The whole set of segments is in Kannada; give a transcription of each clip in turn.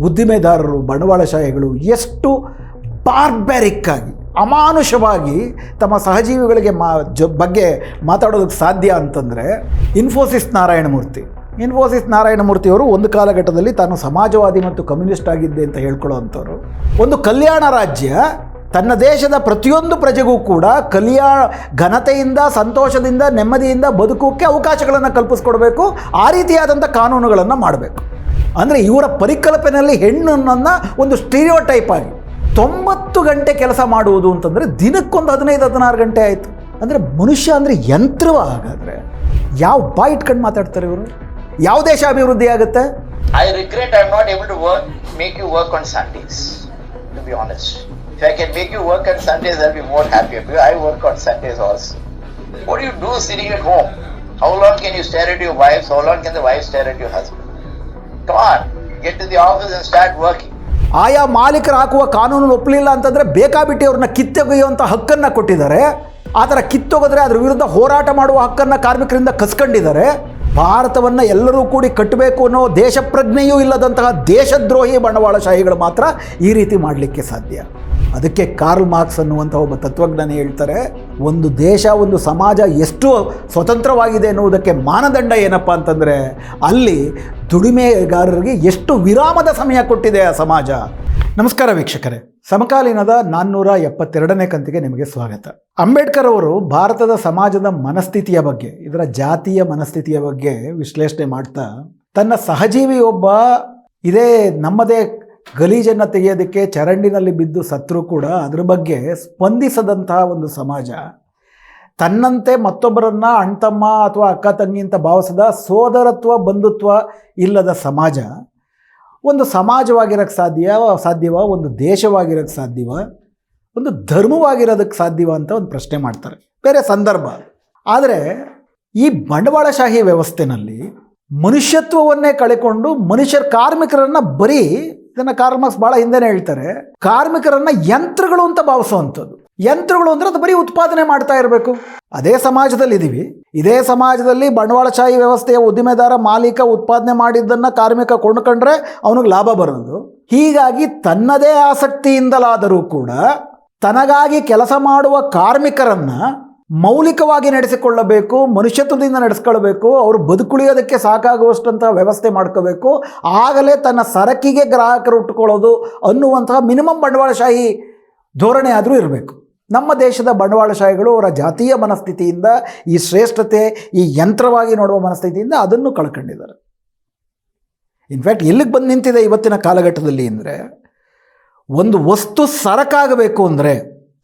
ಉದ್ದಿಮೆದಾರರು ಬಂಡವಾಳಶಾಹಿಗಳು ಎಷ್ಟು ಬಾರ್ಬ್ಯಾರಿಕ್ ಆಗಿ, ಅಮಾನುಷವಾಗಿ ತಮ್ಮ ಸಹಜೀವಿಗಳಿಗೆ ಮಾ, ಜ, ಬಗ್ಗೆ ಮಾತಾಡೋದಕ್ಕೆ ಸಾಧ್ಯ ಅಂತಂದರೆ ಇನ್ಫೋಸಿಸ್ ನಾರಾಯಣಮೂರ್ತಿ ಇನ್ಫೋಸಿಸ್ ನಾರಾಯಣಮೂರ್ತಿಯವರು ಒಂದು ಕಾಲಘಟ್ಟದಲ್ಲಿ ತಾನು ಸಮಾಜವಾದಿ ಮತ್ತು ಕಮ್ಯುನಿಸ್ಟ್ ಆಗಿದ್ದೆ ಅಂತ ಹೇಳ್ಕೊಳ್ಳೋ ಅಂಥವ್ರು. ಒಂದು ಕಲ್ಯಾಣ ರಾಜ್ಯ ತನ್ನ ದೇಶದ ಪ್ರತಿಯೊಂದು ಪ್ರಜೆಗೂ ಕೂಡ ಕಲ್ಯಾಣ ಘನತೆಯಿಂದ, ಸಂತೋಷದಿಂದ, ನೆಮ್ಮದಿಯಿಂದ ಬದುಕೋಕ್ಕೆ ಅವಕಾಶಗಳನ್ನು ಕಲ್ಪಿಸ್ಕೊಡ್ಬೇಕು. ಆ ರೀತಿಯಾದಂಥ ಕಾನೂನುಗಳನ್ನು ಮಾಡಬೇಕು. ಅಂದರೆ ಇವರ ಪರಿಕಲ್ಪನೆಯಲ್ಲಿ ಹೆಣ್ಣನ್ನು ಒಂದು ಸ್ಟೀರಿಯೋ ಟೈಪ್ ಆಗಿ ತೊಂಬತ್ತು ಗಂಟೆ ಕೆಲಸ ಮಾಡುವುದು ಅಂತಂದರೆ ದಿನಕ್ಕೊಂದು ಹದಿನೈದು, ಹದಿನಾರು ಗಂಟೆ ಆಯಿತು. ಅಂದರೆ ಮನುಷ್ಯ ಅಂದರೆ ಯಂತ್ರವ ಹಾಗಾದರೆ ಯಾವ ಬಾಯ್ ಇಟ್ಕೊಂಡು ಮಾತಾಡ್ತಾರೆ ಇವರು? ಯಾವ ದೇಶ ಅಭಿವೃದ್ಧಿ ಆಗುತ್ತೆ? I regret I am not able to work make you work on Sundays to be honest. If I can make you work on Sundays, I'll be more happy. because I work on Sundays also. What do you do sitting at home? How long can you stare at your wife? How long can the wife stare at your husband? Come on, get to the office and start working. ಆಯಾ ಮಾಲೀಕರು ಹಾಕುವ ಕಾನೂನು ಒಪ್ಪಲಿಲ್ಲ ಅಂತಂದರೆ ಬೇಕಾಬಿಟ್ಟಿ ಅವ್ರನ್ನ ಕಿತ್ತೊಗೆಯುವಂಥ ಹಕ್ಕನ್ನು ಕೊಟ್ಟಿದ್ದಾರೆ ಆ ಥರ ಕಿತ್ತೊಗೆದ್ರೆ ಅದ್ರ ವಿರುದ್ಧ ಹೋರಾಟ ಮಾಡುವ ಹಕ್ಕನ್ನು ಕಾರ್ಮಿಕರಿಂದ ಕಸ್ಕೊಂಡಿದ್ದಾರೆ ಭಾರತವನ್ನು ಎಲ್ಲರೂ ಕೂಡಿ ಕಟ್ಟಬೇಕು ಅನ್ನೋ ದೇಶಪ್ರಜ್ಞೆಯೂ ಇಲ್ಲದಂತಹ ದೇಶದ್ರೋಹಿ ಬಂಡವಾಳಶಾಹಿಗಳು ಮಾತ್ರ ಈ ರೀತಿ ಮಾಡಲಿಕ್ಕೆ ಸಾಧ್ಯ ಅದಕ್ಕೆ ಕಾರ್ಲ್ ಮಾರ್ಕ್ಸ್ ಅನ್ನುವಂಥ ಒಬ್ಬ ತತ್ವಜ್ಞಾನಿ ಹೇಳ್ತಾರೆ, ಒಂದು ದೇಶ, ಒಂದು ಸಮಾಜ ಎಷ್ಟು ಸ್ವತಂತ್ರವಾಗಿದೆ ಎನ್ನುವುದಕ್ಕೆ ಮಾನದಂಡ ಏನಪ್ಪ ಅಂತಂದರೆ, ಅಲ್ಲಿ ದುಡಿಮೆಗಾರರಿಗೆ ಎಷ್ಟು ವಿರಾಮದ ಸಮಯ ಕೊಟ್ಟಿದೆ ಆ ಸಮಾಜ. ನಮಸ್ಕಾರ ವೀಕ್ಷಕರೇ. ಸಮಕಾಲೀನದ ನಾನ್ನೂರ ಎಪ್ಪತ್ತೆರಡನೇ ಕಂತಿಗೆ ನಿಮಗೆ ಸ್ವಾಗತ. ಅಂಬೇಡ್ಕರ್ ಅವರು ಭಾರತದ ಸಮಾಜದ ಮನಸ್ಥಿತಿಯ ಬಗ್ಗೆ, ಇದರ ಜಾತಿಯ ಮನಸ್ಥಿತಿಯ ಬಗ್ಗೆ ವಿಶ್ಲೇಷಣೆ ಮಾಡ್ತಾ, ತನ್ನ ಸಹಜೀವಿ ಒಬ್ಬ ಇದೇ ನಮ್ಮದೇ ಗಲೀಜನ್ನು ತೆಗೆಯೋದಕ್ಕೆ ಚರಂಡಿನಲ್ಲಿ ಬಿದ್ದು ಸತ್ರೂ ಕೂಡ ಅದ್ರ ಬಗ್ಗೆ ಸ್ಪಂದಿಸದಂತಹ ಒಂದು ಸಮಾಜ. ತನ್ನಂತೆ ಮತ್ತೊಬ್ಬರನ್ನ ಅಣ್ತಮ್ಮ ಅಥವಾ ಅಕ್ಕ ತಂಗಿ ಅಂತ ಭಾವಿಸದ ಸೋದರತ್ವ, ಬಂಧುತ್ವ ಇಲ್ಲದ ಸಮಾಜ. ಒಂದು ಸಮಾಜವಾಗಿರೋಕ್ಕೆ ಸಾಧ್ಯ, ಸಾಧ್ಯವ, ಒಂದು ದೇಶವಾಗಿರೋಕ್ಕೆ ಸಾಧ್ಯವ, ಒಂದು ಧರ್ಮವಾಗಿರೋದಕ್ಕೆ ಸಾಧ್ಯವ ಅಂತ ಒಂದು ಪ್ರಶ್ನೆ ಮಾಡ್ತಾರೆ. ಬೇರೆ ಸಂದರ್ಭ. ಆದರೆ ಈ ಬಂಡವಾಳಶಾಹಿ ವ್ಯವಸ್ಥೆನಲ್ಲಿ ಮನುಷ್ಯತ್ವವನ್ನೇ ಕಳೆಕೊಂಡು ಮನುಷ್ಯರ ಕಾರ್ಮಿಕರನ್ನು ಬರೀ ಇದನ್ನು ಕಾರ್ಲ್ ಭಾಳ ಹಿಂದೆನೇ ಹೇಳ್ತಾರೆ. ಕಾರ್ಮಿಕರನ್ನ ಯಂತ್ರಗಳು ಅಂತ ಭಾವಿಸುವಂಥದ್ದು. ಯಂತ್ರಗಳು ಅಂದರೆ ಅದು ಬರೀ ಉತ್ಪಾದನೆ ಮಾಡ್ತಾ ಇರಬೇಕು. ಅದೇ ಸಮಾಜದಲ್ಲಿ ಇದೀವಿ ಇದೇ ಸಮಾಜದಲ್ಲಿ ಬಂಡವಾಳಶಾಹಿ ವ್ಯವಸ್ಥೆಯ ಉದ್ದಿಮೆದಾರ ಮಾಲೀಕ ಉತ್ಪಾದನೆ ಮಾಡಿದ್ದನ್ನು ಕಾರ್ಮಿಕ ಕೊಂಡ್ಕೊಂಡ್ರೆ ಅವನಿಗೆ ಲಾಭ ಬರೋದು. ಹೀಗಾಗಿ ತನ್ನದೇ ಆಸಕ್ತಿಯಿಂದಲಾದರೂ ಕೂಡ ತನಗಾಗಿ ಕೆಲಸ ಮಾಡುವ ಕಾರ್ಮಿಕರನ್ನ ಮೌಲಿಕವಾಗಿ ನಡೆಸಿಕೊಳ್ಳಬೇಕು, ಮನುಷ್ಯತ್ವದಿಂದ ನಡೆಸ್ಕೊಳ್ಬೇಕು, ಅವರು ಬದುಕುಳಿಯೋದಕ್ಕೆ ಸಾಕಾಗುವಷ್ಟಂತಹ ವ್ಯವಸ್ಥೆ ಮಾಡ್ಕೋಬೇಕು, ಆಗಲೇ ತನ್ನ ಸರಕಿಗೆ ಗ್ರಾಹಕರು ಉಟ್ಕೊಳ್ಳೋದು ಅನ್ನುವಂತಹ ಮಿನಿಮಮ್ ಬಂಡವಾಳಶಾಹಿ ಧೋರಣೆ ಆದರೂ ಇರಬೇಕು. ನಮ್ಮ ದೇಶದ ಬಂಡವಾಳಶಾಹಿಗಳು ಅವರ ಜಾತೀಯ ಮನಸ್ಥಿತಿಯಿಂದ, ಈ ಶ್ರೇಷ್ಠತೆ, ಈ ಯಂತ್ರವಾಗಿ ನೋಡುವ ಮನಸ್ಥಿತಿಯಿಂದ ಅದನ್ನು ಕಳ್ಕೊಂಡಿದ್ದಾರೆ. ಇನ್ಫ್ಯಾಕ್ಟ್ ಎಲ್ಲಿಗೆ ಬಂದು ನಿಂತಿದೆ ಇವತ್ತಿನ ಕಾಲಘಟ್ಟದಲ್ಲಿ ಅಂದರೆ, ಒಂದು ವಸ್ತು ಸರಕಾಗಬೇಕು ಅಂದರೆ,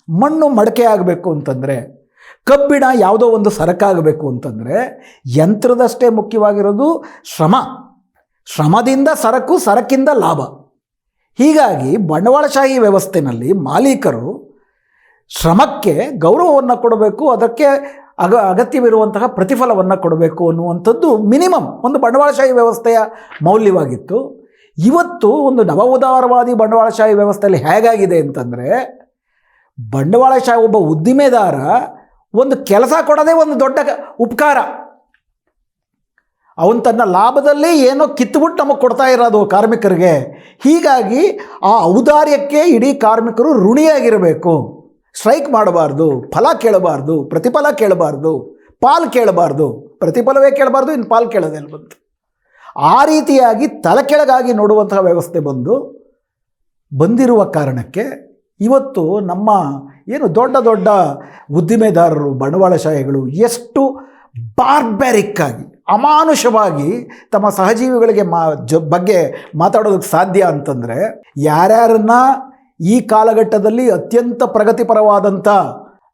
ಮಣ್ಣು ಮಡಕೆ ಆಗಬೇಕು ಅಂತಂದರೆ ಕಬ್ಬಿಣ ಯಾವುದೋ ಒಂದು ಸರಕಾಗಬೇಕು ಅಂತಂದರೆ ಯಂತ್ರದಷ್ಟೇ ಮುಖ್ಯವಾಗಿರೋದು ಶ್ರಮ. ಶ್ರಮದಿಂದ ಸರಕು, ಸರಕಿಂದ ಲಾಭ. ಹೀಗಾಗಿ ಬಂಡವಾಳಶಾಹಿ ವ್ಯವಸ್ಥೆಯಲ್ಲಿ ಮಾಲೀಕರು ಶ್ರಮಕ್ಕೆ ಗೌರವವನ್ನು ಕೊಡಬೇಕು, ಅದಕ್ಕೆ ಅಗ, ಅಗತ್ಯವಿರುವಂತಹ ಪ್ರತಿಫಲವನ್ನು ಕೊಡಬೇಕು ಅನ್ನುವಂಥದ್ದು ಮಿನಿಮಮ್ ಒಂದು ಬಂಡವಾಳಶಾಹಿ ವ್ಯವಸ್ಥೆಯ ಮೌಲ್ಯವಾಗಿತ್ತು. ಇವತ್ತು ಒಂದು ನವ ಉದಾರವಾದಿ ಬಂಡವಾಳಶಾಹಿ ವ್ಯವಸ್ಥೆಯಲ್ಲಿ ಹೇಗಾಗಿದೆ ಅಂತಂದರೆ ಬಂಡವಾಳಶಾಹಿ ಒಬ್ಬ ಉದ್ದಿಮೆದಾರ ಒಂದು ಕೆಲಸ ಕೊಡೋದೇ ಒಂದು ದೊಡ್ಡ ಉಪಕಾರ. ಅವನು ತನ್ನ ಲಾಭದಲ್ಲಿ ಏನೋ ಕಿತ್ತುಬಿಟ್ಟು ನಮಗೆ ಕೊಡ್ತಾ ಇರೋದು ಕಾರ್ಮಿಕರಿಗೆ. ಹೀಗಾಗಿ ಆ ಔದಾರ್ಯಕ್ಕೆ ಇಡೀ ಕಾರ್ಮಿಕರು ಋಣಿಯಾಗಿರಬೇಕು. ಸ್ಟ್ರೈಕ್ ಮಾಡಬಾರ್ದು, ಫಲ ಕೇಳಬಾರ್ದು, ಪ್ರತಿಫಲ ಕೇಳಬಾರ್ದು, ಪಾಲು ಕೇಳಬಾರ್ದು. ಪ್ರತಿಫಲವೇ ಕೇಳಬಾರ್ದು ಇನ್ನು ಪಾಲು ಕೇಳೋದೆಲ್ಲ ಬಂತು. ಆ ರೀತಿಯಾಗಿ ತಲೆ ಕೆಳಗಾಗಿ ನೋಡುವಂತಹ ವ್ಯವಸ್ಥೆ ಬಂದು ಬಂದಿರುವ ಕಾರಣಕ್ಕೆ ಇವತ್ತು ನಮ್ಮ ಏನು ದೊಡ್ಡ ದೊಡ್ಡ ಉದ್ದಿಮೆದಾರರು ಬಂಡವಾಳಶಾಹಿಗಳು ಎಷ್ಟು ಬಾರ್ಬ್ಯಾರಿಕ್ ಆಗಿ, ಅಮಾನುಷವಾಗಿ ತಮ್ಮ ಸಹಜೀವಿಗಳಿಗೆ ಮಾ, ಜ, ಬಗ್ಗೆ ಮಾತಾಡೋದಕ್ಕೆ ಸಾಧ್ಯ ಅಂತಂದರೆ ಯಾರ್ಯಾರನ್ನ ಈ ಕಾಲಘಟ್ಟದಲ್ಲಿ ಅತ್ಯಂತ ಪ್ರಗತಿಪರವಾದಂಥ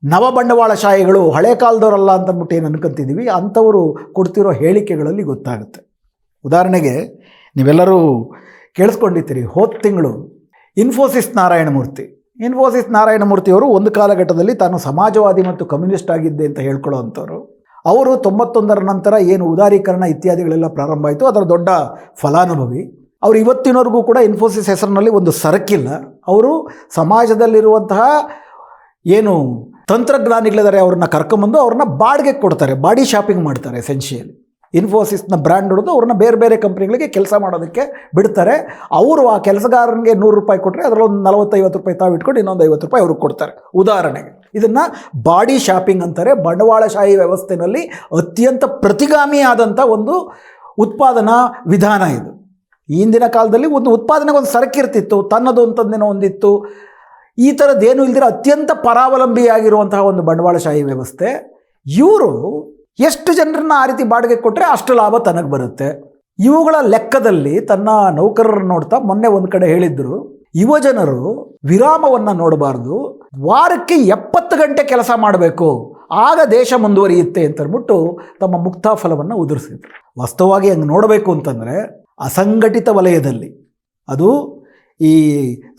ನವ ಬಂಡವಾಳಶಾಹಿಗಳು ಹಳೆ ಕಾಲದವರಲ್ಲ ಅಂತಂದ್ಬಿಟ್ಟು ಏನು ಅನ್ಕೊಂತಿದ್ದೀವಿ ಅಂಥವರು ಕೊಡ್ತಿರೋ ಹೇಳಿಕೆಗಳಲ್ಲಿ ಗೊತ್ತಾಗುತ್ತೆ. ಉದಾಹರಣೆಗೆ ನೀವೆಲ್ಲರೂ ಕೇಳಿಸ್ಕೊಂಡಿರ್ತೀರಿ ಹೋದ ತಿಂಗಳು ಇನ್ಫೋಸಿಸ್ ನಾರಾಯಣಮೂರ್ತಿ. ಇನ್ಫೋಸಿಸ್ ನಾರಾಯಣಮೂರ್ತಿಯವರು ಒಂದು ಕಾಲಘಟ್ಟದಲ್ಲಿ ತಾನು ಸಮಾಜವಾದಿ ಮತ್ತು ಕಮ್ಯುನಿಸ್ಟ್ ಆಗಿದ್ದೆ ಅಂತ ಹೇಳ್ಕೊಳ್ಳೋ ಅಂಥವ್ರು ಅವರು ತೊಂಬತ್ತೊಂದರ ನಂತರ ಏನು ಉದಾರೀಕರಣ ಇತ್ಯಾದಿಗಳೆಲ್ಲ ಪ್ರಾರಂಭ ಆಯಿತು. ಅದರ ದೊಡ್ಡ ಫಲಾನುಭವಿ. ಅವರು ಇವತ್ತಿನವರೆಗೂ ಕೂಡ ಇನ್ಫೋಸಿಸ್ ಹೆಸರಿನಲ್ಲಿ ಒಂದು ಸರಕಿಲ್ಲ. ಅವರು ಸಮಾಜದಲ್ಲಿರುವಂತಹ ಏನು ತಂತ್ರಜ್ಞಾನಿಗಳಿದ್ದಾರೆ, ಅವ್ರನ್ನ ಕರ್ಕೊಂಬಂದು ಅವ್ರನ್ನ ಬಾಡಿಗೆ ಕೊಡ್ತಾರೆ, ಬಾಡಿ ಶಾಪಿಂಗ್ ಮಾಡ್ತಾರೆ ಎಸೆನ್ಷಿಯಲಿ ಇನ್ಫೋಸಿಸ್ನ ಬ್ರ್ಯಾಂಡ್ ಹೊಡೆದು ಅವ್ರನ್ನ ಬೇರೆ ಬೇರೆ ಕಂಪ್ನಿಗಳಿಗೆ ಕೆಲಸ ಮಾಡೋದಕ್ಕೆ ಬಿಡ್ತಾರೆ. ಅವರು ಆ ಕೆಲಸಗಾರನಿಗೆ ನೂರು ರೂಪಾಯಿ ಕೊಟ್ಟರೆ ಅದರಲ್ಲೊಂದು ನಲವತ್ತೈವತ್ತು ರೂಪಾಯಿ ತಾವು ಇಟ್ಕೊಂಡು ಇನ್ನೊಂದು ಐವತ್ತು ರೂಪಾಯಿ ಅವ್ರಿಗೆ ಕೊಡ್ತಾರೆ. ಉದಾಹರಣೆಗೆ, ಇದನ್ನು ಬಾಡಿ ಶಾಪಿಂಗ್ ಅಂತಾರೆ. ಬಂಡವಾಳಶಾಹಿ ವ್ಯವಸ್ಥೆಯಲ್ಲಿ ಅತ್ಯಂತ ಪ್ರತಿಗಾಮಿಯಾದಂಥ ಒಂದು ಉತ್ಪಾದನಾ ವಿಧಾನ ಇದು. ಹಿಂದಿನ ಕಾಲದಲ್ಲಿ ಒಂದು ಉತ್ಪಾದನೆಗೆ ಒಂದು ಸರಕಿರ್ತಿತ್ತು ತನ್ನದು ಅಂತಂದೇನೋ ಒಂದಿತ್ತು. ಈ ಥರದ್ದೇನು ಇಲ್ದಿರೋ ಅತ್ಯಂತ ಪರಾವಲಂಬಿಯಾಗಿರುವಂತಹ ಒಂದು ಬಂಡವಾಳಶಾಹಿ ವ್ಯವಸ್ಥೆ. ಇವರು ಎಷ್ಟು ಜನರನ್ನ ಆ ರೀತಿ ಬಾಡಿಗೆ ಕೊಟ್ಟರೆ ಅಷ್ಟು ಲಾಭ ತನಗೆ ಬರುತ್ತೆ. ಇವುಗಳ ಲೆಕ್ಕದಲ್ಲಿ ತನ್ನ ನೌಕರರನ್ನು ನೋಡ್ತಾ ಮೊನ್ನೆ ಒಂದು ಕಡೆ ಹೇಳಿದ್ರು, ಯುವ ಜನರು ವಿರಾಮವನ್ನು ನೋಡಬಾರ್ದು, ವಾರಕ್ಕೆ ಎಪ್ಪತ್ತು ಗಂಟೆ ಕೆಲಸ ಮಾಡಬೇಕು, ಆಗ ದೇಶ ಮುಂದುವರಿಯುತ್ತೆ ಅಂತಂದ್ಬಿಟ್ಟು ತಮ್ಮ ಮುಕ್ತಾ ಫಲವನ್ನು ಉದುರಿಸಿದ್ರು. ವಾಸ್ತವವಾಗಿ ಹಂಗೆ ನೋಡಬೇಕು ಅಂತಂದರೆ ಅಸಂಘಟಿತ ವಲಯದಲ್ಲಿ, ಅದು ಈ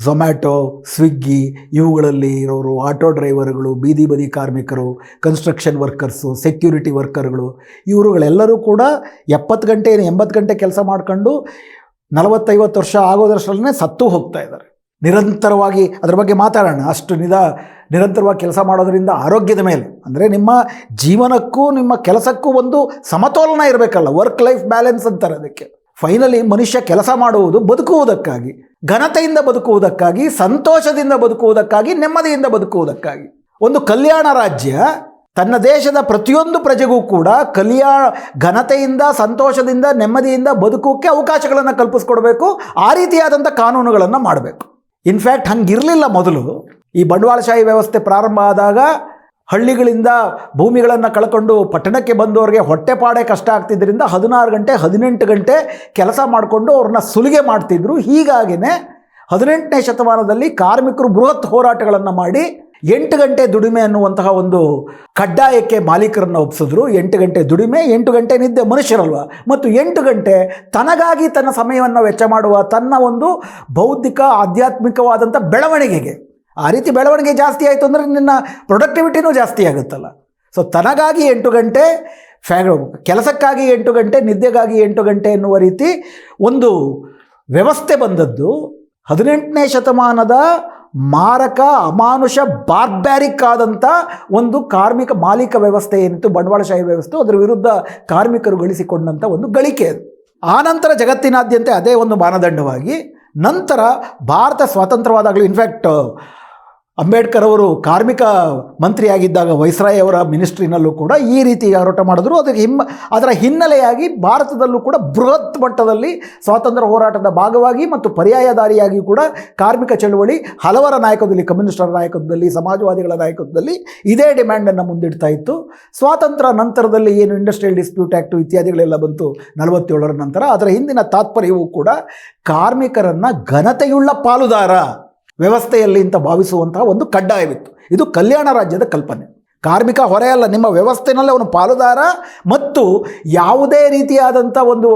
ಝೊಮ್ಯಾಟೊ ಸ್ವಿಗ್ಗಿ ಇವುಗಳಲ್ಲಿ ಇರೋರು ಆಟೋ ಡ್ರೈವರ್ಗಳು ಬೀದಿ ಬದಿ ಕಾರ್ಮಿಕರು ಕನ್ಸ್ಟ್ರಕ್ಷನ್ ವರ್ಕರ್ಸು ಸೆಕ್ಯೂರಿಟಿ ವರ್ಕರ್ಗಳು ಇವರುಗಳೆಲ್ಲರೂ ಕೂಡ ಎಪ್ಪತ್ತು ಗಂಟೆ ಎಂಬತ್ತು ಗಂಟೆ ಕೆಲಸ ಮಾಡ್ಕೊಂಡು ನಲವತ್ತೈವತ್ತು ವರ್ಷ ಆಗೋದ್ರಷ್ಟರಲ್ಲೇ ಸತ್ತು ಹೋಗ್ತಾ ಇದ್ದಾರೆ. ನಿರಂತರವಾಗಿ ಅದರ ಬಗ್ಗೆ ಮಾತಾಡೋಣ. ಅಷ್ಟು ನಿಧ ನಿರಂತರವಾಗಿ ಕೆಲಸ ಮಾಡೋದರಿಂದ ಆರೋಗ್ಯದ ಮೇಲೆ. ಅಂದರೆ ನಿಮ್ಮ ಜೀವನಕ್ಕೂ ನಿಮ್ಮ ಕೆಲಸಕ್ಕೂ ಒಂದು ಸಮತೋಲನ ಇರಬೇಕಲ್ಲ. ವರ್ಕ್ ಲೈಫ್ ಬ್ಯಾಲೆನ್ಸ್ ಅಂತಾರೆ ಅದಕ್ಕೆ. ಫೈನಲಿ ಮನುಷ್ಯ ಕೆಲಸ ಮಾಡುವುದು, ಬದುಕುವುದಕ್ಕಾಗಿ. ಘನತೆಯಿಂದ ಬದುಕುವುದಕ್ಕಾಗಿ, ಸಂತೋಷದಿಂದ ಬದುಕುವುದಕ್ಕಾಗಿ, ನೆಮ್ಮದಿಯಿಂದ ಬದುಕುವುದಕ್ಕಾಗಿ. ಒಂದು ಕಲ್ಯಾಣ ರಾಜ್ಯ, ತನ್ನ ದೇಶದ ಪ್ರತಿಯೊಂದು ಪ್ರಜೆಗೂ ಕೂಡ ಕಲ್ಯಾಣ ಘನತೆಯಿಂದ, ಸಂತೋಷದಿಂದ, ನೆಮ್ಮದಿಯಿಂದ ಬದುಕೋಕ್ಕೆ ಅವಕಾಶಗಳನ್ನು ಕಲ್ಪಿಸ್ಕೊಡ್ಬೇಕು. ಆ ರೀತಿಯಾದಂಥ ಕಾನೂನುಗಳನ್ನು ಮಾಡಬೇಕು. ಇನ್ಫ್ಯಾಕ್ಟ್ ಹಂಗಿರಲಿಲ್ಲ ಮೊದಲು. ಈ ಬಂಡವಾಳಶಾಹಿ ವ್ಯವಸ್ಥೆ ಪ್ರಾರಂಭ ಆದಾಗ ಹಳ್ಳಿಗಳಿಂದ ಭೂಮಿಗಳನ್ನು ಕಳ್ಕೊಂಡು ಪಟ್ಟಣಕ್ಕೆ ಬಂದವರಿಗೆ ಹೊಟ್ಟೆಪಾಡೆ ಕಷ್ಟ ಆಗ್ತಿದ್ದರಿಂದ ಹದಿನಾರು ಗಂಟೆ, ಹದಿನೆಂಟು ಗಂಟೆ ಕೆಲಸ ಮಾಡಿಕೊಂಡು ಅವ್ರನ್ನ ಸುಲಿಗೆ ಮಾಡ್ತಿದ್ರು. ಹೀಗಾಗಿನೇ ಹದಿನೆಂಟನೇ ಶತಮಾನದಲ್ಲಿ ಕಾರ್ಮಿಕರು ಬೃಹತ್ ಹೋರಾಟಗಳನ್ನು ಮಾಡಿ ಎಂಟು ಗಂಟೆ ದುಡಿಮೆ ಅನ್ನುವಂತಹ ಒಂದು ಕಡ್ಡಾಯಕ್ಕೆ ಮಾಲೀಕರನ್ನು ಒಪ್ಪಿಸಿದ್ರು ಎಂಟು ಗಂಟೆ ದುಡಿಮೆ, ಎಂಟು ಗಂಟೆ ನಿದ್ದೆ ಮನುಷ್ಯರಲ್ವ? ಮತ್ತು ಎಂಟು ಗಂಟೆ ತನಗಾಗಿ ತನ್ನ ಸಮಯವನ್ನು ವೆಚ್ಚ ಮಾಡುವ ತನ್ನ ಒಂದು ಬೌದ್ಧಿಕ, ಆಧ್ಯಾತ್ಮಿಕವಾದಂಥ ಬೆಳವಣಿಗೆಗೆ ಆ ರೀತಿ ಬೆಳವಣಿಗೆ ಜಾಸ್ತಿ ಆಯಿತು ಅಂದರೆ ನಿನ್ನ ಪ್ರೊಡಕ್ಟಿವಿಟಿನೂ ಜಾಸ್ತಿ ಆಗುತ್ತಲ್ಲ. ಸೊ ತನಗಾಗಿ ಎಂಟು ಗಂಟೆ ಫ್ಯಾ ಕೆಲಸಕ್ಕಾಗಿ ಎಂಟು ಗಂಟೆ, ನಿದ್ದೆಗಾಗಿ ಎಂಟು ಗಂಟೆ ಎನ್ನುವ ರೀತಿ ಒಂದು ವ್ಯವಸ್ಥೆ ಬಂದದ್ದು. ಹದಿನೆಂಟನೇ ಶತಮಾನದ ಮಾರಕ, ಅಮಾನುಷ, ಬಾರ್ಬ್ಯಾರಿಕ್ ಆದಂಥ ಒಂದು ಕಾರ್ಮಿಕ ಮಾಲೀಕ ವ್ಯವಸ್ಥೆ ಏನಿತ್ತು ಬಂಡವಾಳಶಾಹಿ ವ್ಯವಸ್ಥೆ, ಅದರ ವಿರುದ್ಧ ಕಾರ್ಮಿಕರು ಗಳಿಸಿಕೊಂಡಂಥ ಒಂದು ಗಳಿಕೆ ಅದು. ಆನಂತರ ಜಗತ್ತಿನಾದ್ಯಂತ ಅದೇ ಒಂದು ಮಾನದಂಡವಾಗಿ ನಂತರ ಭಾರತ ಸ್ವಾತಂತ್ರ್ಯವಾದಾಗಲೂ ಇನ್ಫ್ಯಾಕ್ಟ್ ಅಂಬೇಡ್ಕರ್ ಅವರು ಕಾರ್ಮಿಕ ಮಂತ್ರಿಯಾಗಿದ್ದಾಗ ವೈಸ್ರಾಯ್ ಅವರ ಮಿನಿಸ್ಟ್ರಿನಲ್ಲೂ ಕೂಡ ಈ ರೀತಿ ಹೋರಾಟ ಮಾಡಿದ್ರು. ಅದಕ್ಕೆ ಹಿಮ್ಮ ಅದರ ಹಿನ್ನೆಲೆಯಾಗಿ ಭಾರತದಲ್ಲೂ ಕೂಡ ಬೃಹತ್ ಮಟ್ಟದಲ್ಲಿ ಸ್ವಾತಂತ್ರ್ಯ ಹೋರಾಟದ ಭಾಗವಾಗಿ ಮತ್ತು ಪರ್ಯಾಯದಾರಿಯಾಗಿ ಕೂಡ ಕಾರ್ಮಿಕ ಚಳುವಳಿ ಹಲವರ ನಾಯಕದಲ್ಲಿ ಕಮ್ಯುನಿಸ್ಟರ ನಾಯಕತ್ವದಲ್ಲಿ, ಸಮಾಜವಾದಿಗಳ ನಾಯಕತ್ವದಲ್ಲಿ ಇದೇ ಡಿಮ್ಯಾಂಡನ್ನು ಮುಂದಿಡ್ತಾ ಇತ್ತು. ಸ್ವಾತಂತ್ರ್ಯ ನಂತರದಲ್ಲಿ ಏನು ಇಂಡಸ್ಟ್ರಿಯಲ್ ಡಿಸ್ಪ್ಯೂಟ್ ಆ್ಯಕ್ಟು ಇತ್ಯಾದಿಗಳೆಲ್ಲ ಬಂತು ನಲವತ್ತೇಳರ ನಂತರ. ಅದರ ಹಿಂದಿನ ತಾತ್ಪರ್ಯವೂ ಕೂಡ ಕಾರ್ಮಿಕರನ್ನು ಘನತೆಯುಳ್ಳ ಪಾಲುದಾರ. ವ್ಯವಸ್ಥೆಯಲ್ಲಿ ಅಂತ ಭಾವಿಸುವಂತಹ ಒಂದು ಕಡ್ಡಾಯವಿತ್ತು. ಇದು ಕಲ್ಯಾಣ ರಾಜ್ಯದ ಕಲ್ಪನೆ. ಕಾರ್ಮಿಕ ಹೊರೆಯಲ್ಲ ನಿಮ್ಮ ವ್ಯವಸ್ಥೆನಲ್ಲಿ ಅವನು ಪಾಲುದಾರ ಮತ್ತು ಯಾವುದೇ ರೀತಿಯಾದಂಥ ಒಂದು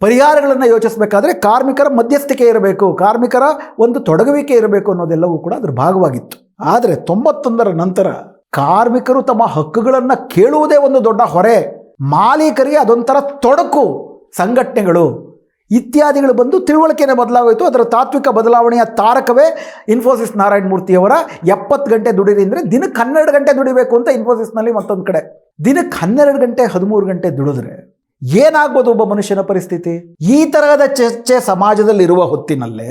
ಪರಿಹಾರಗಳನ್ನು ಯೋಚಿಸಬೇಕಾದ್ರೆ ಕಾರ್ಮಿಕರ ಮಧ್ಯಸ್ಥಿಕೆ ಇರಬೇಕು, ಕಾರ್ಮಿಕರ ಒಂದು ತೊಡಗುವಿಕೆ ಇರಬೇಕು ಅನ್ನೋದೆಲ್ಲವೂ ಕೂಡ ಅದರ ಭಾಗವಾಗಿತ್ತು. ಆದರೆ ತೊಂಬತ್ತೊಂದರ ನಂತರ ಕಾರ್ಮಿಕರು ತಮ್ಮ ಹಕ್ಕುಗಳನ್ನು ಕೇಳುವುದೇ ಒಂದು ದೊಡ್ಡ ಹೊರೆ. ಮಾಲೀಕರಿಗೆ ಅದೊಂಥರ ತೊಡಕು ಸಂಘಟನೆಗಳು. ಇತ್ಯಾದಿಗಳು ಬಂದು ತಿಳುವಳಿಕೆನೇ ಬದಲಾಗೋಯಿತು. ಅದರ ತಾತ್ವಿಕ ಬದಲಾವಣೆಯ ತಾರಕವೇ ಇನ್ಫೋಸಿಸ್ ನಾರಾಯಣ ಮೂರ್ತಿಯವರ ಎಪ್ಪತ್ತು ಗಂಟೆ ದುಡಿರಿ ಅಂದರೆ ದಿನಕ್ಕೆ ಹನ್ನೆರಡು ಗಂಟೆ ದುಡಿಬೇಕು ಅಂತ ಇನ್ಫೋಸಿಸ್ನಲ್ಲಿ ಮತ್ತೊಂದು ಕಡೆ. ದಿನಕ್ಕೆ ಹನ್ನೆರಡು ಗಂಟೆ, ಹದಿಮೂರು ಗಂಟೆ ದುಡಿದ್ರೆ ಏನಾಗ್ಬೋದು ಒಬ್ಬ ಮನುಷ್ಯನ ಪರಿಸ್ಥಿತಿ? ಈ ತರಹದ ಚರ್ಚೆ ಸಮಾಜದಲ್ಲಿರುವ ಹೊತ್ತಿನಲ್ಲೇ